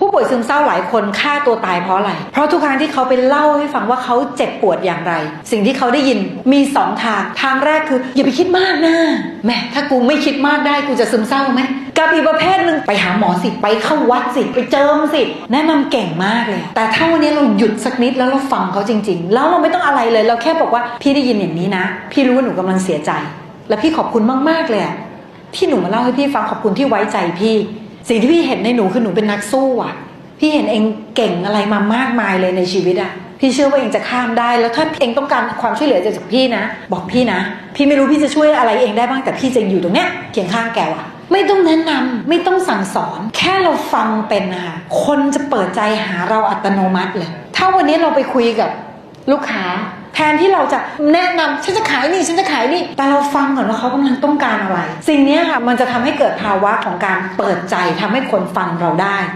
ผู้ป่วยซึมเศร้าหลายคนฆ่าตัวตายเพราะอะไร เพราะทุกครั้งที่เขาไปเล่าให้ฟังว่าเขาเจ็บปวดอย่างไร สิ่งที่เขาได้ยินมีสองทาง ทางแรกคือ อย่าไปคิดมากนะแม่ถ้ากูไม่คิดมากได้กูจะซึมเศร้าไหมกับอีกประเภทหนึ่งไปหาหมอสิไปเข้าวัดสิไปเจิมสิแนะนำเก่งมากเลย แต่ถ้าวันนี้เราหยุดสักนิดแล้วเราฟังเขาจริง ๆ แล้วเราไม่ต้องอะไรเลยเราแค่บอกว่าพี่ได้ยินอย่างนี้นะ พี่รู้ว่าหนูกำลังเสียใจ และพี่ขอบคุณมากๆเลยที่หนูมาเล่าให้พี่ฟังขอบคุณที่ไว้ใจพี่ สิ่งที่พี่เห็นในหนูคือหนูเป็นนักสู้อะ พี่เห็นเองเก่งอะไรมามากมายเลยในชีวิตอะพี่เชื่อว่าเองจะข้ามได้ แล้วถ้าเองต้องการความช่วยเหลือจากพี่นะ บอกพี่นะ พี่ไม่รู้พี่จะช่วยอะไรเองได้บ้างแต่พี่จะอยู่ตรงเนี้ยเคียงข้างแกว่ะไม่ต้องแนะนำไม่ต้องสั่งสอน แค่เราฟังเป็นนะคะคนจะเปิดใจหาเราอัตโนมัติเลย ถ้าวันนี้เราไปคุยกับลูกค้า แทนที่เราจะแนะนำฉันจะขายนี่ฉันจะขายนี่แต่เราฟังก่อนว่าเขากำลังต้องการอะไร สิ่งนี้ค่ะมันจะทำให้เกิดภาวะของการเปิดใจทำให้คนฟังเราได้